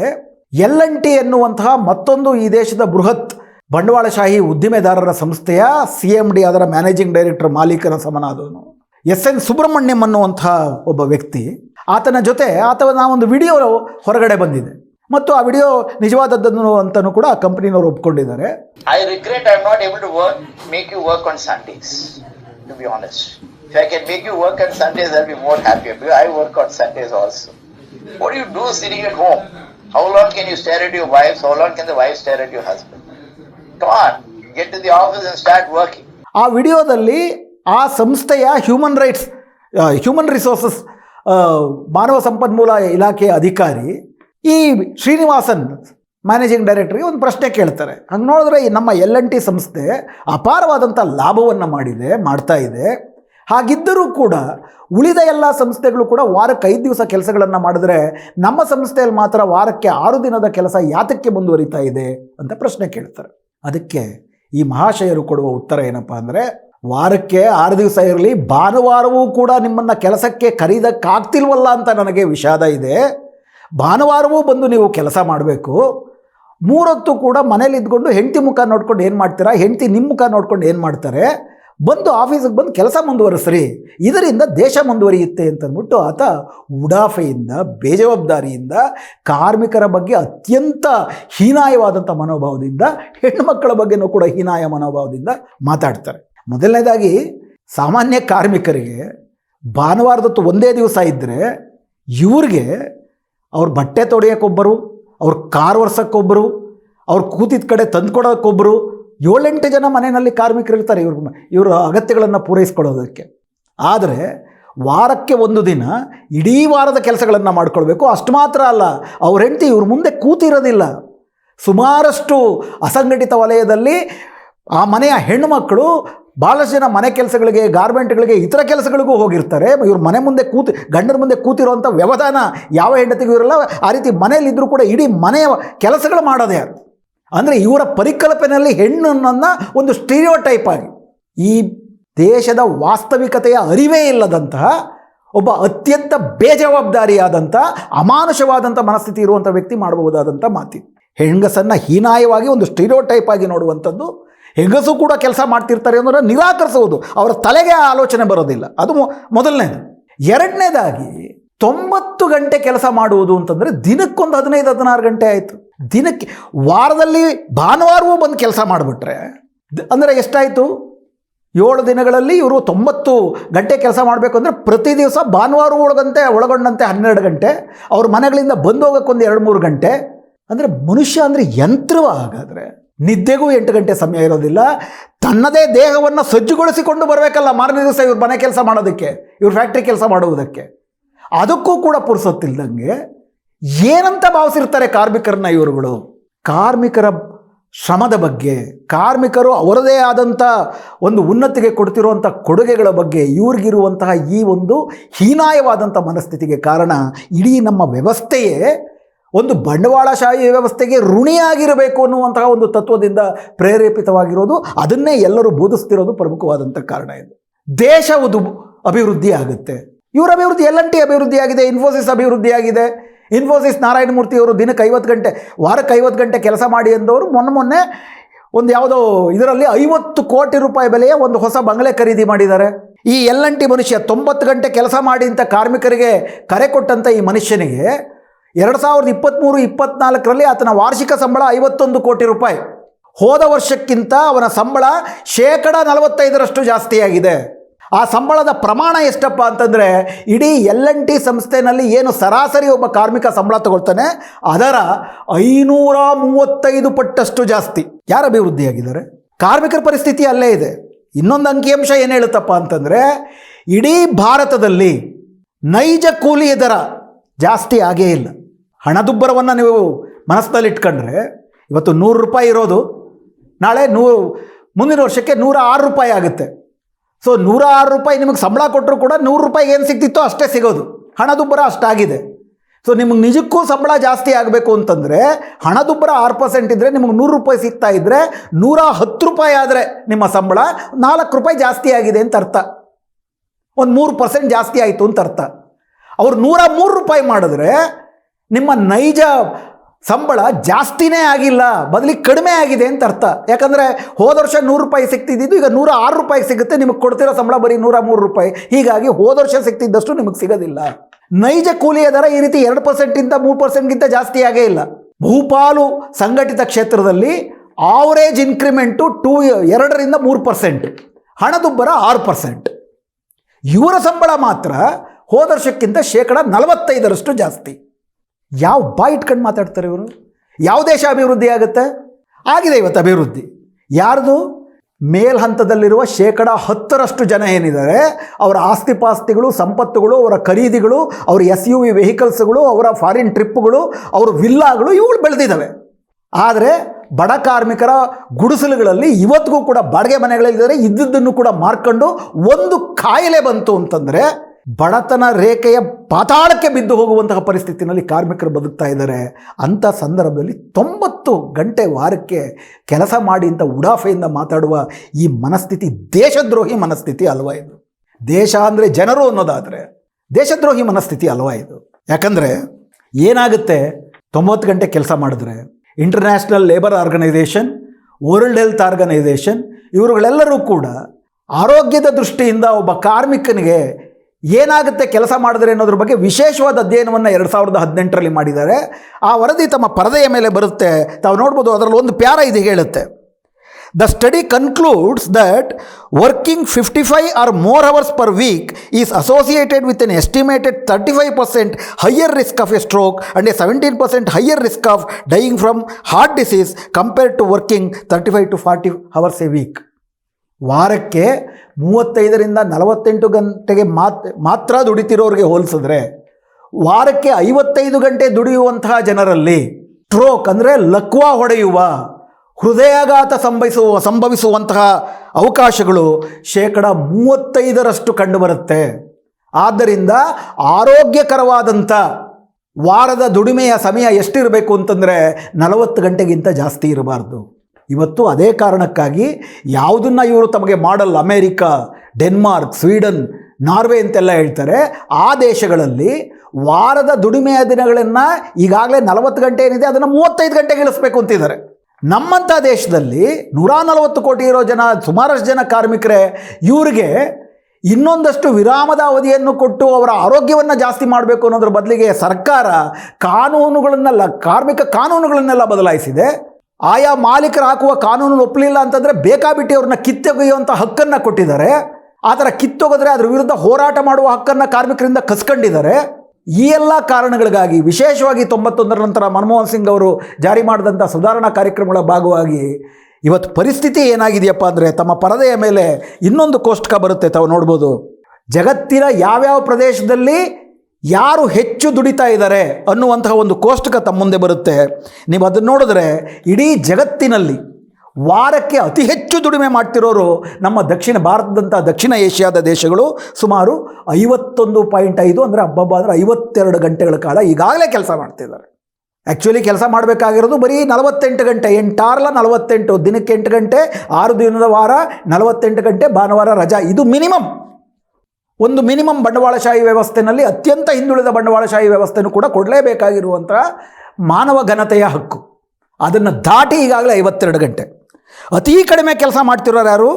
ಎಲ್ ಎನ್ ಟಿ ಎನ್ನುವಂತಹ ಮತ್ತೊಂದು ಈ ದೇಶದ ಬೃಹತ್ ಬಂಡವಾಳಶಾಹಿ ಉದ್ದಿಮೆದಾರರ ಸಂಸ್ಥೆಯ ಸಿ ಎಂ ಡಿ ಅದರ ಮ್ಯಾನೇಜಿಂಗ್ ಡೈರೆಕ್ಟರ್ ಮಾಲೀಕನ ಸಮನಾದವನು ಎಸ್ ಎನ್ ಸುಬ್ರಹ್ಮಣ್ಯಂ ಅನ್ನುವಂಥ ಒಬ್ಬ ವ್ಯಕ್ತಿ ಆತನ ಜೊತೆ ಆತನ ಒಂದು ವಿಡಿಯೋ ಹೊರಗಡೆ ಬಂದಿದೆ ಮತ್ತು ಆ ವಿಡಿಯೋ ನಿಜವಾದದ್ದನ್ನು ಅಂತಲೂ ಕೂಡ ಆ ಕಂಪ್ನಿನವರು ಒಪ್ಕೊಂಡಿದ್ದಾರೆ I regret I not able to work make you work on Sundays, to be honest I can can you work on I'll I be more because I work on Sundays also What do you do sitting at home? How long can you stare at your wife? How long can the wife stare at your husband? Come on, get to the office and start working. ಆ ವಿಡಿಯೋದಲ್ಲಿ ಆ ಸಂಸ್ಥೆಯ ಹ್ಯೂಮನ್ ರೈಟ್ಸ್ ಹ್ಯೂಮನ್ ರಿಸೋರ್ಸಸ್ ಮಾನವ ಸಂಪನ್ಮೂಲ ಇಲಾಖೆಯ ಅಧಿಕಾರಿ ಈ ಶ್ರೀನಿವಾಸನ್ ಮ್ಯಾನೇಜಿಂಗ್ ಡೈರೆಕ್ಟ್ರಿಗೆ ಒಂದು ಪ್ರಶ್ನೆ ಕೇಳ್ತಾರೆ. ಹಂಗೆ ನೋಡಿದ್ರೆ ಈ ನಮ್ಮ ಎಲ್ ಎನ್ ಟಿ ಸಂಸ್ಥೆ ಅಪಾರವಾದಂಥ ಲಾಭವನ್ನು ಮಾಡಿದೆ, ಮಾಡ್ತಾ ಇದೆ. ಹಾಗಿದ್ದರೂ ಕೂಡ ಉಳಿದ ಎಲ್ಲ ಸಂಸ್ಥೆಗಳು ಕೂಡ ವಾರಕ್ಕೆ ಐದು ದಿವಸ ಕೆಲಸಗಳನ್ನು ಮಾಡಿದ್ರೆ ನಮ್ಮ ಸಂಸ್ಥೆಯಲ್ಲಿ ಮಾತ್ರ ವಾರಕ್ಕೆ ಆರು ದಿನದ ಕೆಲಸ ಯಾತಕ್ಕೆ ಮುಂದುವರಿತಾ ಇದೆ ಅಂತ ಪ್ರಶ್ನೆ ಕೇಳ್ತಾರೆ. ಅದಕ್ಕೆ ಈ ಮಹಾಶಯರು ಕೊಡುವ ಉತ್ತರ ಏನಪ್ಪ ಅಂದರೆ ವಾರಕ್ಕೆ ಆರು ದಿವಸ ಇರಲಿ, ಭಾನುವಾರವೂ ಕೂಡ ನಿಮ್ಮನ್ನು ಕೆಲಸಕ್ಕೆ ಕರೀದಕ್ಕಾಗ್ತಿಲ್ವಲ್ಲ ಅಂತ ನನಗೆ ವಿಷಾದ ಇದೆ. ಭಾನುವಾರವೂ ಬಂದು ನೀವು ಕೆಲಸ ಮಾಡಬೇಕು. ಮೂರೊತ್ತು ಕೂಡ ಮನೇಲಿ ಇದ್ಕೊಂಡು ಹೆಂಡತಿ ಮುಖ ನೋಡ್ಕೊಂಡು ಏನು ಮಾಡ್ತೀರಾ, ಹೆಂಡತಿ ನಿಮ್ಮ ಮುಖ ನೋಡ್ಕೊಂಡು ಏನು ಮಾಡ್ತಾರೆ, ಬಂದು ಆಫೀಸಿಗೆ ಬಂದು ಕೆಲಸ ಮುಂದುವರಿಸ್ರಿ. ಇದರಿಂದ ದೇಶ ಮುಂದುವರಿಯುತ್ತೆ ಅಂತಂದ್ಬಿಟ್ಟು ಆತ ಉಡಾಫೆಯಿಂದ, ಬೇಜವಾಬ್ದಾರಿಯಿಂದ, ಕಾರ್ಮಿಕರ ಬಗ್ಗೆ ಅತ್ಯಂತ ಹೀನಾಯವಾದಂಥ ಮನೋಭಾವದಿಂದ ಹೆಣ್ಣುಮಕ್ಕಳ ಬಗ್ಗೆನೂ ಕೂಡ ಹೀನಾಯ ಮನೋಭಾವದಿಂದ ಮಾತಾಡ್ತಾರೆ. ಮೊದಲನೇದಾಗಿ ಸಾಮಾನ್ಯ ಕಾರ್ಮಿಕರಿಗೆ ಭಾನುವಾರದತ್ತು ಒಂದೇ ದಿವಸ ಇದ್ದರೆ ಇವ್ರಿಗೆ ಅವ್ರ ಬಟ್ಟೆ ತೊಡೆಯೋಕ್ಕೊಬ್ಬರು ಅವ್ರ ಕಾರ್ ಒರ್ಸೋಕ್ಕೊಬ್ಬರು, ಅವ್ರು ಕೂತಿದ್ದ ಕಡೆ ತಂದುಕೊಡೋಕ್ಕೊಬ್ಬರು ಏಳೆಂಟು ಜನ ಮನೆಯಲ್ಲಿ ಕಾರ್ಮಿಕರು ಇರ್ತಾರೆ ಇವ್ರ ಇವರ ಅಗತ್ಯಗಳನ್ನು ಪೂರೈಸ್ಕೊಳ್ಳೋದಕ್ಕೆ. ಆದರೆ ವಾರಕ್ಕೆ ಒಂದು ದಿನ ಇಡೀ ವಾರದ ಕೆಲಸಗಳನ್ನು ಮಾಡ್ಕೊಳ್ಬೇಕು. ಅಷ್ಟು ಮಾತ್ರ ಅಲ್ಲ, ಅವ್ರ ಹೆಂಡತಿ ಇವ್ರ ಮುಂದೆ ಕೂತಿರೋದಿಲ್ಲ. ಸುಮಾರಷ್ಟು ಅಸಂಘಟಿತ ವಲಯದಲ್ಲಿ ಆ ಮನೆಯ ಹೆಣ್ಣುಮಕ್ಕಳು ಭಾಳಷ್ಟು ಜನ ಮನೆ ಕೆಲಸಗಳಿಗೆ, ಗಾರ್ಮೆಂಟ್ಗಳಿಗೆ, ಇತರ ಕೆಲಸಗಳಿಗೂ ಹೋಗಿರ್ತಾರೆ. ಇವ್ರ ಮನೆ ಮುಂದೆ ಕೂತು, ಗಂಡನ ಮುಂದೆ ಕೂತಿರುವಂಥ ವ್ಯವಧಾನ ಯಾವ ಹೆಂಡತಿಗೂ ಇರಲ್ಲ. ಆ ರೀತಿ ಮನೆಯಲ್ಲಿದ್ದರೂ ಕೂಡ ಇಡೀ ಮನೆಯ ಕೆಲಸಗಳು ಮಾಡೋದೇ ಅದು. ಅಂದರೆ ಇವರ ಪರಿಕಲ್ಪನೆಯಲ್ಲಿ ಹೆಣ್ಣನ್ನು ಒಂದು ಸ್ಟೀರಿಯೋ ಟೈಪ್ ಆಗಿ, ಈ ದೇಶದ ವಾಸ್ತವಿಕತೆಯ ಅರಿವೇ ಇಲ್ಲದಂತಹ, ಒಬ್ಬ ಅತ್ಯಂತ ಬೇಜವಾಬ್ದಾರಿಯಾದಂಥ, ಅಮಾನುಷವಾದಂಥ ಮನಸ್ಥಿತಿ ಇರುವಂಥ ವ್ಯಕ್ತಿ ಮಾಡಬಹುದಾದಂಥ ಮಾತಿ ಹೆಂಗಸನ್ನು ಹೀನಾಯವಾಗಿ ಒಂದು ಸ್ಟೀರಿಯೋ ಟೈಪ್ ಆಗಿ ನೋಡುವಂಥದ್ದು ಹೆಂಗಸು ಕೂಡ ಕೆಲಸ ಮಾಡ್ತಿರ್ತಾರೆ ಅಂದ್ರೆ ನಿರಾಕರಿಸುವುದು. ಅವರ ತಲೆಗೆ ಆ ಆಲೋಚನೆ ಬರೋದಿಲ್ಲ. ಅದು ಮೊದಲನೇದು. ಎರಡನೇದಾಗಿ ತೊಂಬತ್ತು ಗಂಟೆ ಕೆಲಸ ಮಾಡುವುದು ಅಂತಂದರೆ ದಿನಕ್ಕೊಂದು ಹದಿನೈದು, ಹದಿನಾರು ಗಂಟೆ ಆಯಿತು. ದಿನಕ್ಕೆ ವಾರದಲ್ಲಿ ಭಾನುವಾರವೂ ಬಂದು ಕೆಲಸ ಮಾಡಿಬಿಟ್ರೆ ಅಂದರೆ ಎಷ್ಟಾಯಿತು? ಏಳು ದಿನಗಳಲ್ಲಿ ಇವರು ತೊಂಬತ್ತು ಗಂಟೆ ಕೆಲಸ ಮಾಡಬೇಕು ಅಂದರೆ ಪ್ರತಿ ದಿವಸ ಭಾನುವಾರ ಒಳಗಂತೆ, ಒಳಗೊಂಡಂತೆ ಹನ್ನೆರಡು ಗಂಟೆ, ಅವ್ರ ಮನೆಗಳಿಂದ ಬಂದು ಹೋಗೋಕ್ಕೊಂದು ಎರಡು ಮೂರು ಗಂಟೆ. ಅಂದರೆ ಮನುಷ್ಯ ಅಂದರೆ ಯಂತ್ರವ ಹಾಗಾದರೆ ನಿದ್ದೆಗೂ ಎಂಟು ಗಂಟೆ ಸಮಯ ಇರೋದಿಲ್ಲ. ತನ್ನದೇ ದೇಹವನ್ನು ಸಜ್ಜುಗೊಳಿಸಿಕೊಂಡು ಬರಬೇಕಲ್ಲ, ಮಾರನೇ ದಿವಸ ಇವ್ರ ಮನೆ ಕೆಲಸ ಮಾಡೋದಕ್ಕೆ, ಇವ್ರ ಫ್ಯಾಕ್ಟ್ರಿ ಕೆಲಸ ಮಾಡುವುದಕ್ಕೆ. ಅದಕ್ಕೂ ಕೂಡ ಪುರುಸೊತ್ತಿಲ್ದಂಗೆ ಏನಂತ ಭಾವಿಸಿರ್ತಾರೆ ಕಾರ್ಮಿಕರನ್ನ ಇವರುಗಳು? ಕಾರ್ಮಿಕರ ಶ್ರಮದ ಬಗ್ಗೆ, ಕಾರ್ಮಿಕರು ಅವರದೇ ಆದಂಥ ಒಂದು ಉನ್ನತಿಗೆ ಕೊಡ್ತಿರುವಂಥ ಕೊಡುಗೆಗಳ ಬಗ್ಗೆ ಇವ್ರಿಗಿರುವಂತಹ ಈ ಒಂದು ಹೀನಾಯವಾದಂಥ ಮನಸ್ಥಿತಿಗೆ ಕಾರಣ ಇಡೀ ನಮ್ಮ ವ್ಯವಸ್ಥೆಯೇ ಒಂದು ಬಂಡವಾಳಶಾಹಿ ವ್ಯವಸ್ಥೆಗೆ ಋಣಿಯಾಗಿರಬೇಕು ಅನ್ನುವಂತಹ ಒಂದು ತತ್ವದಿಂದ ಪ್ರೇರೇಪಿತವಾಗಿರೋದು, ಅದನ್ನೇ ಎಲ್ಲರೂ ಬೋಧಿಸ್ತಿರೋದು ಪ್ರಮುಖವಾದಂಥ ಕಾರಣ ಇದು. ದೇಶ ಅಭಿವೃದ್ಧಿ ಆಗುತ್ತೆ ಇವರ ಅಭಿವೃದ್ಧಿ, ಎಲ್ ಎನ್ ಟಿ ಅಭಿವೃದ್ಧಿ ಆಗಿದೆ ಇನ್ಫೋಸಿಸ್ ಅಭಿವೃದ್ಧಿ ಆಗಿದೆ ಇನ್ಫೋಸಿಸ್ ನಾರಾಯಣಮೂರ್ತಿ ಅವರು ದಿನಕ್ಕೆ ಐವತ್ತು ಗಂಟೆ, ವಾರಕ್ಕೆ ಐವತ್ತು ಗಂಟೆ ಕೆಲಸ ಮಾಡಿ ಎಂದವರು ಮೊನ್ನೆ ಮೊನ್ನೆ ಒಂದು ಯಾವುದೋ ಇದರಲ್ಲಿ ಐವತ್ತು ಕೋಟಿ ರೂಪಾಯಿ ಬೆಲೆಯ ಒಂದು ಹೊಸ ಬಂಗಲೆ ಖರೀದಿ ಮಾಡಿದ್ದಾರೆ. ಈ ಎಲ್ ಎನ್ ಟಿ ಮನುಷ್ಯ ತೊಂಬತ್ತು ಗಂಟೆ ಕೆಲಸ ಮಾಡಿ ಅಂತ ಕಾರ್ಮಿಕರಿಗೆ ಕರೆ ಕೊಟ್ಟಂಥ ಈ ಮನುಷ್ಯನಿಗೆ ಎರಡು ಸಾವಿರದ ಇಪ್ಪತ್ತ್ಮೂರು ಇಪ್ಪತ್ತ್ನಾಲ್ಕರಲ್ಲಿ ಆತನ ವಾರ್ಷಿಕ ಸಂಬಳ ಐವತ್ತೊಂದು ಕೋಟಿ ರೂಪಾಯಿ. ಹೋದ ವರ್ಷಕ್ಕಿಂತ ಅವನ ಸಂಬಳ ಶೇಕಡ ನಲವತ್ತೈದರಷ್ಟು ಜಾಸ್ತಿಯಾಗಿದೆ. ಆ ಸಂಬಳದ ಪ್ರಮಾಣ ಎಷ್ಟಪ್ಪ ಅಂತಂದರೆ, ಇಡೀ ಎಲ್ ಎನ್ ಟಿ ಸಂಸ್ಥೆನಲ್ಲಿ ಏನು ಸರಾಸರಿ ಒಬ್ಬ ಕಾರ್ಮಿಕ ಸಂಬಳ ತಗೊಳ್ತಾನೆ, ಅದರ ಐನೂರ ಮೂವತ್ತೈದು ಪಟ್ಟಷ್ಟು ಜಾಸ್ತಿ. ಯಾರು ಅಭಿವೃದ್ಧಿಯಾಗಿದ್ದಾರೆ? ಕಾರ್ಮಿಕರ ಪರಿಸ್ಥಿತಿ ಅಲ್ಲೇ ಇದೆ. ಇನ್ನೊಂದು ಅಂಕಿಅಂಶ ಏನು ಹೇಳುತ್ತಪ್ಪ ಅಂತಂದರೆ, ಇಡೀ ಭಾರತದಲ್ಲಿ ನೈಜ ಕೂಲಿಯ ದರ ಜಾಸ್ತಿ ಆಗೇ ಇಲ್ಲ. ಹಣದುಬ್ಬರವನ್ನು ನೀವು ಮನಸ್ಸಿನಲ್ಲಿ ಇಟ್ಕೊಂಡ್ರೆ ಇವತ್ತು ನೂರು ರೂಪಾಯಿ ಇರೋದು, ನಾಳೆ ನೂರು, ಮುಂದಿನ ವರ್ಷಕ್ಕೆ ನೂರ ಆರು ರೂಪಾಯಿ ಆಗುತ್ತೆ. ಸೊ ನೂರ ಆರು ರೂಪಾಯಿ ನಿಮಗೆ ಸಂಬಳ ಕೊಟ್ಟರು ಕೂಡ ನೂರು ರೂಪಾಯಿಗೆ ಏನು ಸಿಗ್ತಿತ್ತೋ ಅಷ್ಟೇ ಸಿಗೋದು. ಹಣದುಬ್ಬರ ಅಷ್ಟಾಗಿದೆ. ಸೊ ನಿಮಗೆ ನಿಜಕ್ಕೂ ಸಂಬಳ ಜಾಸ್ತಿ ಆಗಬೇಕು ಅಂತಂದರೆ, ಹಣದುಬ್ಬರ ಆರು ಪರ್ಸೆಂಟ್ ಇದ್ದರೆ ನಿಮಗೆ ನೂರು ರೂಪಾಯಿ ಸಿಗ್ತಾ ಇದ್ದರೆ ನೂರ ಹತ್ತು ರೂಪಾಯಿ ಆದರೆ ನಿಮ್ಮ ಸಂಬಳ ನಾಲ್ಕು ರೂಪಾಯಿ ಜಾಸ್ತಿ ಆಗಿದೆ ಅಂತ ಅರ್ಥ. ಒಂದು ಮೂರು ಪರ್ಸೆಂಟ್ ಜಾಸ್ತಿ ಆಯಿತು ಅಂತ ಅರ್ಥ. ಅವ್ರು ನೂರ ಮೂರು ರೂಪಾಯಿ ಮಾಡಿದ್ರೆ ನಿಮ್ಮ ನೈಜ ಸಂಬಳ ಜಾಸ್ತಿನೇ ಆಗಿಲ್ಲ, ಬದಲಿಗೆ ಕಡಿಮೆ ಆಗಿದೆ ಅಂತ ಅರ್ಥ. ಯಾಕಂದರೆ ಹೋದ ವರ್ಷ ನೂರು ರೂಪಾಯಿ ಸಿಗ್ತಿದ್ದಿದ್ದು, ಈಗ ನೂರ ಆರು ರೂಪಾಯಿ ಸಿಗುತ್ತೆ, ನಿಮಗೆ ಕೊಡ್ತಿರೋ ಸಂಬಳ ಬರೀ ನೂರ ಮೂರು ರೂಪಾಯಿ. ಹೀಗಾಗಿ ಹೋದ ವರ್ಷ ಸಿಗ್ತಿದ್ದಷ್ಟು ನಿಮಗೆ ಸಿಗೋದಿಲ್ಲ. ನೈಜ ಕೂಲಿಯ ದರ ಈ ರೀತಿ ಎರಡು ಪರ್ಸೆಂಟಿಂದ ಮೂರು ಪರ್ಸೆಂಟ್ಗಿಂತ ಜಾಸ್ತಿ ಆಗೇ ಇಲ್ಲ. ಬಹುಪಾಲು ಸಂಘಟಿತ ಕ್ಷೇತ್ರದಲ್ಲಿ ಆವರೇಜ್ ಇನ್ಕ್ರಿಮೆಂಟು ಟೂ ಎರಡರಿಂದ ಮೂರು ಪರ್ಸೆಂಟ್, ಹಣದುಬ್ಬರ ಆರು ಪರ್ಸೆಂಟ್. ಇವರ ಸಂಬಳ ಮಾತ್ರ ಹೋದ ವರ್ಷಕ್ಕಿಂತ ಶೇಕಡ ನಲವತ್ತೈದರಷ್ಟು ಜಾಸ್ತಿ. ಯಾವ ಬಾಯ್ ಇಟ್ಕೊಂಡು ಮಾತಾಡ್ತಾರೆ ಇವರು? ಯಾವ ದೇಶ ಅಭಿವೃದ್ಧಿ ಆಗುತ್ತೆ? ಆಗಿದೆ ಇವತ್ತು ಅಭಿವೃದ್ಧಿ. ಯಾರ್ದು? ಮೇಲ್ ಹಂತದಲ್ಲಿರುವ ಶೇಕಡ ಹತ್ತರಷ್ಟು ಜನ ಏನಿದ್ದಾರೆ, ಅವರ ಆಸ್ತಿ ಪಾಸ್ತಿಗಳು ಸಂಪತ್ತುಗಳು, ಅವರ ಖರೀದಿಗಳು, ಅವರ ಎಸ್ ಯು ವಿ ವೆಹಿಕಲ್ಸ್ಗಳು ಅವರ ಫಾರಿನ್ ಟ್ರಿಪ್ಗಳು ಅವರ ವಿಲ್ಲಾಗಳು ಇವುಗಳು ಬೆಳೆದಿದ್ದಾವೆ. ಆದರೆ ಬಡ ಕಾರ್ಮಿಕರ ಗುಡಿಸಲುಗಳಲ್ಲಿ ಇವತ್ತಿಗೂ ಕೂಡ ಬಾಡಿಗೆ ಮನೆಗಳಿದ್ದಾರೆ ಇದ್ದದ್ದನ್ನು ಕೂಡ ಮಾರ್ಕೊಂಡು ಒಂದು ಕಾಯಿಲೆ ಬಂತು ಅಂತಂದರೆ ಬಡತನ ರೇಖೆಯ ಪಾತಾಳಕ್ಕೆ ಬಿದ್ದು ಹೋಗುವಂತಹ ಪರಿಸ್ಥಿತಿನಲ್ಲಿ ಕಾರ್ಮಿಕರು ಬದುಕ್ತಾ ಇದ್ದಾರೆ. ಅಂಥ ಸಂದರ್ಭದಲ್ಲಿ ತೊಂಬತ್ತು ಗಂಟೆ ವಾರಕ್ಕೆ ಕೆಲಸ ಮಾಡಿ ಅಂತ ಉಡಾಫೆಯಿಂದ ಮಾತಾಡುವ ಈ ಮನಸ್ಥಿತಿ ದೇಶದ್ರೋಹಿ ಮನಸ್ಥಿತಿ ಅಲ್ವಾ ಇದು? ದೇಶ ಅಂದರೆ ಜನರು ಅನ್ನೋದಾದರೆ ದೇಶದ್ರೋಹಿ ಮನಸ್ಥಿತಿ ಅಲ್ವಾ ಇದು? ಯಾಕಂದರೆ ಏನಾಗುತ್ತೆ? ತೊಂಬತ್ತು ಗಂಟೆ ಕೆಲಸ ಮಾಡಿದ್ರೆ international labour organisation world health organisation ಇವರುಗಳೆಲ್ಲರೂ ಕೂಡ ಆರೋಗ್ಯದ ದೃಷ್ಟಿಯಿಂದ ಒಬ್ಬ ಕಾರ್ಮಿಕನಿಗೆ ಏನಾಗುತ್ತೆ ಕೆಲಸ ಮಾಡಿದರೆ ಅನ್ನೋದ್ರ ಬಗ್ಗೆ ವಿಶೇಷವಾದ ಅಧ್ಯಯನವನ್ನು ಎರಡು ಸಾವಿರದ ಹದಿನೆಂಟರಲ್ಲಿ ಮಾಡಿದ್ದಾರೆ. ಆ ವರದಿ ತಮ್ಮ ಪರದೆಯ ಮೇಲೆ ಬರುತ್ತೆ. ತಾವು ನೋಡ್ಬೋದು ಅದರಲ್ಲಿ ಒಂದು ಪ್ಯಾರ ಇದು ಹೇಳುತ್ತೆ. The study concludes that working fifty five or more hours per week is associated with an estimated thirty five percent higher risk of a stroke and a seventeen percent higher risk of dying from heart disease compared to working thirty five to forty hours a week ವಾರಕ್ಕೆ ಮೂವತ್ತೈದರಿಂದ ನಲವತ್ತೆಂಟು ಗಂಟೆಗೆ ಮಾತ್, ಮಾತ್ರ ದುಡಿತಿರೋರಿಗೆ ಹೋಲಿಸಿದ್ರೆ ವಾರಕ್ಕೆ ಐವತ್ತೈದು ಗಂಟೆ ದುಡಿಯುವಂತಹ ಜನರಲ್ಲಿ ಸ್ಟ್ರೋಕ್ ಅಂದರೆ ಲಕ್ವಾ ಹೊಡೆಯುವ, ಹೃದಯಾಘಾತ ಸಂಭವಿಸುವ, ಸಂಭವಿಸುವಂತಹ ಅವಕಾಶಗಳು ಶೇಕಡ ಮೂವತ್ತೈದರಷ್ಟು ಕಂಡುಬರುತ್ತೆ. ಆದ್ದರಿಂದ ಆರೋಗ್ಯಕರವಾದಂಥ ವಾರದ ದುಡಿಮೆಯ ಸಮಯ ಎಷ್ಟಿರಬೇಕು ಅಂತಂದರೆ ನಲವತ್ತು ಗಂಟೆಗಿಂತ ಜಾಸ್ತಿ ಇರಬಾರ್ದು. ಇವತ್ತು ಅದೇ ಕಾರಣಕ್ಕಾಗಿ ಯಾವುದನ್ನು ಇವರು ತಮಗೆ model America, Denmark, Sweden, Norway ಅಂತೆಲ್ಲ ಹೇಳ್ತಾರೆ, ಆ ದೇಶಗಳಲ್ಲಿ ವಾರದ ದುಡಿಮೆಯ ದಿನಗಳನ್ನು ಈಗಾಗಲೇ ನಲವತ್ತು ಗಂಟೆ ಏನಿದೆ, ಅದನ್ನು ಮೂವತ್ತೈದು ಗಂಟೆಗೆ ಇಳಿಸ್ಬೇಕು ಅಂತಿದ್ದಾರೆ. ನಮ್ಮಂಥ ದೇಶದಲ್ಲಿ ನೂರ ನಲವತ್ತು ಕೋಟಿ ಇರೋ ಜನ, ಸುಮಾರಷ್ಟು ಜನ ಕಾರ್ಮಿಕರೇ, ಇವರಿಗೆ ಇನ್ನೊಂದಷ್ಟು ವಿರಾಮದ ಅವಧಿಯನ್ನು ಕೊಟ್ಟು ಅವರ ಆರೋಗ್ಯವನ್ನು ಜಾಸ್ತಿ ಮಾಡಬೇಕು ಅನ್ನೋದ್ರ ಬದಲಿಗೆ ಸರ್ಕಾರ ಕಾನೂನುಗಳನ್ನೆಲ್ಲ, ಕಾರ್ಮಿಕ ಕಾನೂನುಗಳನ್ನೆಲ್ಲ ಬದಲಾಯಿಸಿದೆ. ಆಯಾ ಮಾಲೀಕರು ಹಾಕುವ ಕಾನೂನು ಒಪ್ಪಲಿಲ್ಲ ಅಂತಂದರೆ ಬೇಕಾಬಿಟ್ಟಿ ಅವ್ರನ್ನ ಕಿತ್ತೊಗೆಯುವಂಥ ಹಕ್ಕನ್ನು ಕೊಟ್ಟಿದ್ದಾರೆ. ಆ ಥರ ಕಿತ್ತೊಗೆದ್ರೆ ಅದ್ರ ವಿರುದ್ಧ ಹೋರಾಟ ಮಾಡುವ ಹಕ್ಕನ್ನು ಕಾರ್ಮಿಕರಿಂದ ಕಸ್ಕೊಂಡಿದ್ದಾರೆ. ಈ ಎಲ್ಲ ಕಾರಣಗಳಿಗಾಗಿ, ವಿಶೇಷವಾಗಿ ತೊಂಬತ್ತೊಂದರ ನಂತರ ಮನಮೋಹನ್ ಸಿಂಗ್ ಅವರು ಜಾರಿ ಮಾಡಿದಂಥ ಸುಧಾರಣಾ ಕಾರ್ಯಕ್ರಮಗಳ ಭಾಗವಾಗಿ ಇವತ್ತು ಪರಿಸ್ಥಿತಿ ಏನಾಗಿದೆಯಪ್ಪ ಅಂದರೆ ತಮ್ಮ ಪರದೆಯ ಮೇಲೆ ಇನ್ನೊಂದು ಕೋಷ್ಟಕ ಬರುತ್ತೆ ತಾವು ನೋಡ್ಬೋದು. ಜಗತ್ತಿನ ಯಾವ್ಯಾವ ಪ್ರದೇಶದಲ್ಲಿ ಯಾರು ಹೆಚ್ಚು ದುಡಿತಾ ಇದ್ದಾರೆ ಅನ್ನುವಂತಹ ಒಂದು ಕೋಷ್ಟಕ ತಮ್ಮ ಮುಂದೆ ಬರುತ್ತೆ. ನೀವು ಅದನ್ನು ನೋಡಿದ್ರೆ ಇಡೀ ಜಗತ್ತಿನಲ್ಲಿ ವಾರಕ್ಕೆ ಅತಿ ಹೆಚ್ಚು ದುಡಿಮೆ ಮಾಡ್ತಿರೋರು ನಮ್ಮ ದಕ್ಷಿಣ ಭಾರತದಂಥ ದಕ್ಷಿಣ ಏಷ್ಯಾದ ದೇಶಗಳು ಸುಮಾರು ಐವತ್ತೊಂದು ಪಾಯಿಂಟ್ ಐದು ಅಂದರೆ ಹಬ್ಬಬ್ಬ ಅಂದರೆ ಐವತ್ತೆರಡು ಗಂಟೆಗಳ ಕಾಲ ಈಗಾಗಲೇ ಕೆಲಸ ಮಾಡ್ತಿದ್ದಾರೆ ಆ್ಯಕ್ಚುಲಿ ಕೆಲಸ ಮಾಡಬೇಕಾಗಿರೋದು ಬರೀ ನಲವತ್ತೆಂಟು ಗಂಟೆ, ಎಂಟಾರ್ಲ ನಲವತ್ತೆಂಟು, ದಿನಕ್ಕೆ ಎಂಟು ಗಂಟೆ, ಆರು ದಿನದ ವಾರ ನಲವತ್ತೆಂಟು ಗಂಟೆ, ಭಾನುವಾರ ರಜಾ. ಇದು ಮಿನಿಮಮ್. ಒಂದು ಮಿನಿಮಮ್ ಬಂಡವಾಳಶಾಹಿ ವ್ಯವಸ್ಥೆನಲ್ಲಿ ಅತ್ಯಂತ ಹಿಂದುಳಿದ ಬಂಡವಾಳಶಾಹಿ ವ್ಯವಸ್ಥೆನೂ ಕೂಡ ಕೊಡಲೇಬೇಕಾಗಿರುವಂಥ ಮಾನವ ಘನತೆಯ ಹಕ್ಕು. ಅದನ್ನು ದಾಟಿ ಈಗಾಗಲೇ ಐವತ್ತೆರಡು ಗಂಟೆ. ಅತೀ ಕಡಿಮೆ ಕೆಲಸ ಮಾಡ್ತಿರೋರು ಯಾರು?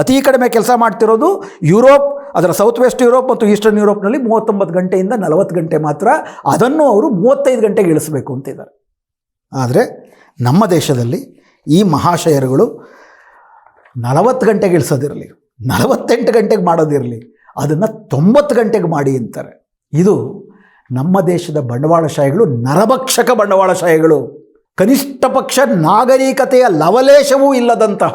ಅತೀ ಕಡಿಮೆ ಕೆಲಸ ಮಾಡ್ತಿರೋದು ಯುರೋಪ್, ಅದರ ಸೌತ್ ವೆಸ್ಟ್ ಯುರೋಪ್ ಮತ್ತು ಈಸ್ಟರ್ನ್ ಯುರೋಪ್ನಲ್ಲಿ ಮೂವತ್ತೊಂಬತ್ತು ಗಂಟೆಯಿಂದ ನಲವತ್ತು ಗಂಟೆ ಮಾತ್ರ. ಅದನ್ನು ಅವರು ಮೂವತ್ತೈದು ಗಂಟೆಗೆ ಇಳಿಸಬೇಕು ಅಂತಿದ್ದಾರೆ ಆದರೆ ನಮ್ಮ ದೇಶದಲ್ಲಿ ಈ ಮಹಾಶಯರುಗಳು ನಲವತ್ತು ಗಂಟೆಗೆ ಇಳಿಸೋದಿರಲಿ, ನಲವತ್ತೆಂಟು ಗಂಟೆಗೆ ಮಾಡೋದಿರಲಿ ಅದನ್ನು ತೊಂಬತ್ತು ಗಂಟೆಗೆ ಮಾಡಿ ಅಂತಾರೆ. ಇದು ನಮ್ಮ ದೇಶದ ಬಂಡವಾಳಶಾಹಿಗಳು ನರಭಕ್ಷಕ ಬಂಡವಾಳಶಾಹಿಗಳು ಕನಿಷ್ಠ ಪಕ್ಷ ನಾಗರಿಕತೆಯ ಲವಲೇಶವೂ ಇಲ್ಲದಂತಹ,